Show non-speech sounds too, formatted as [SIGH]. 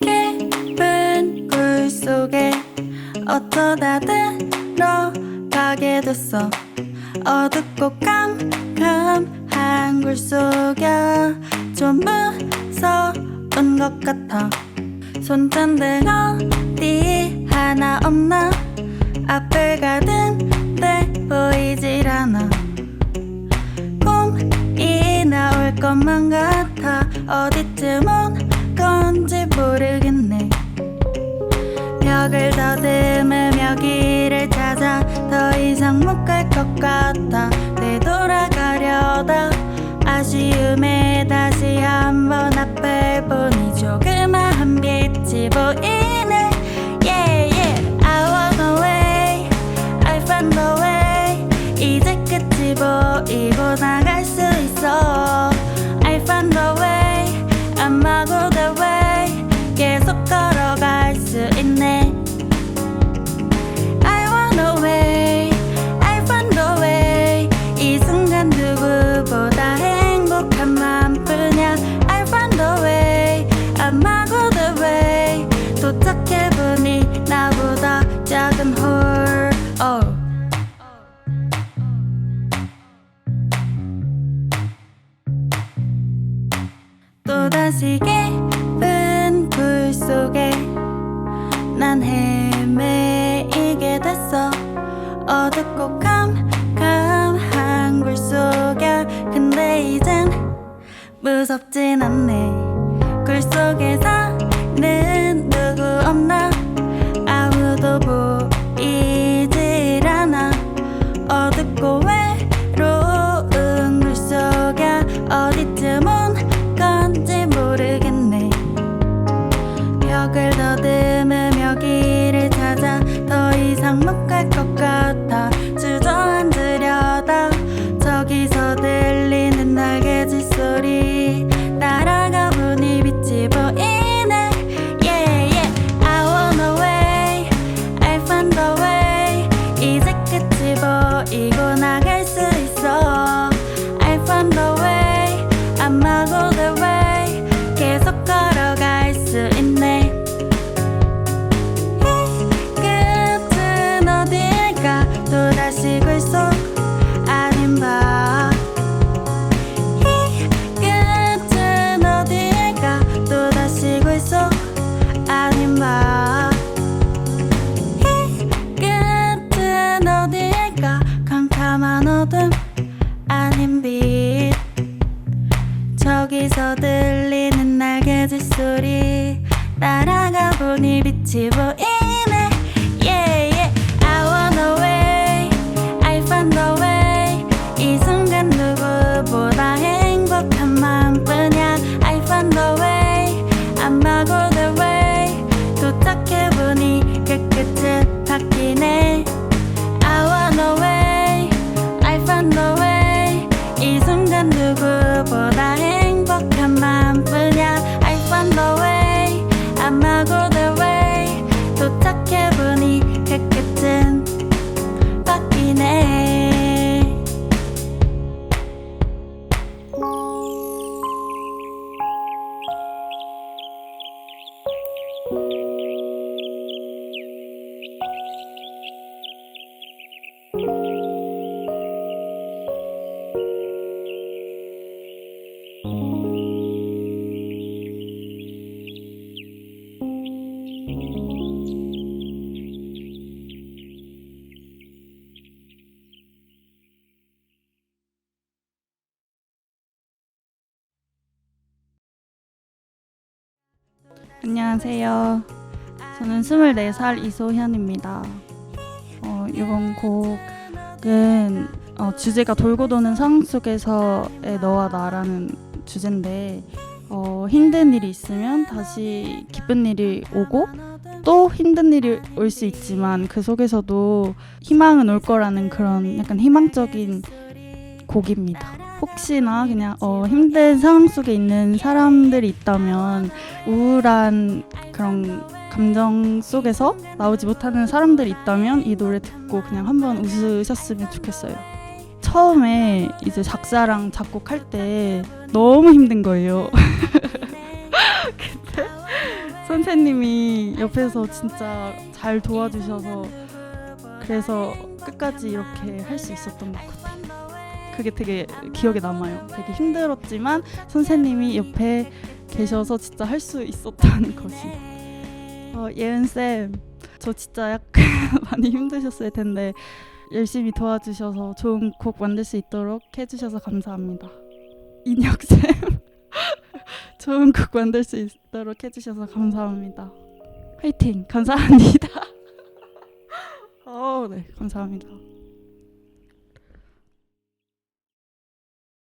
깊은 굴 속에 어쩌다 들어가게 됐어. 어둡고 깜깜한 굴 속에 좀 무서운 것 같아. 손전등 어디 하나 없나? 앞을 가든데 보이질 않아 것만 같아. 어디쯤 온 건지 모르겠네. 벽을 더듬으며 길을 찾아 더 이상 못 갈 것 같아. 되돌아가려다. 아쉬움에 다시 한번 앞을 보니 조그마한 빛이 보이 다시 깊은 굴 속에. 난 헤매이게 됐어. 어둡고 깜깜한 굴 속에. 근데 이젠 무섭진 않네. 굴 속에 사는 누구 없나? 아무도 보이질 않아. 어둡고 또다시 굴속 아닌 바 이 끝은 어딜까? 또다시 굴속 아닌 바 이 끝은 어딜까? 캄캄한 어둠. 아닌 빛 저기서 들리는 날개짓 소리. 날아가 보니 빛이 보이 안녕하세요. 저는 24살 이소현입니다. 어, 이번 곡은 어, 주제가 돌고 도는 상황 속에서의 너와 나라는 주제인데 어, 힘든 일이 있으면 다시 기쁜 일이 오고 또 힘든 일이 올 수 있지만 그 속에서도 희망은 올 거라는 그런 약간 희망적인 곡입니다. 혹시나 그냥 어, 힘든 상황 속에 있는 사람들이 있다면 우울한 그런 감정 속에서 나오지 못하는 사람들이 있다면 이 노래 듣고 그냥 한번 웃으셨으면 좋겠어요. 처음에 이제 작사랑 작곡할 때 너무 힘든 거예요. [LAUGHS] 근데 선생님이 옆에서 진짜 잘 도와주셔서 그래서 끝까지 이렇게 할 수 있었던 것 같아요. 그게 되게 기억에 남아요. 되게 힘들었지만 선생님이 옆에 계셔서 진짜 할 수 있었다는 [LAUGHS] 것이. 어, 예은 쌤, 저 진짜 약간 [LAUGHS] 많이 힘드셨을 텐데 열심히 도와주셔서 좋은 곡 만들 수 있도록 해주셔서 감사합니다. 인혁 쌤, [LAUGHS] 좋은 곡 만들 수 있도록 해주셔서 감사합니다. 화이팅! 감사합니다. 어, 네, 감사합니다.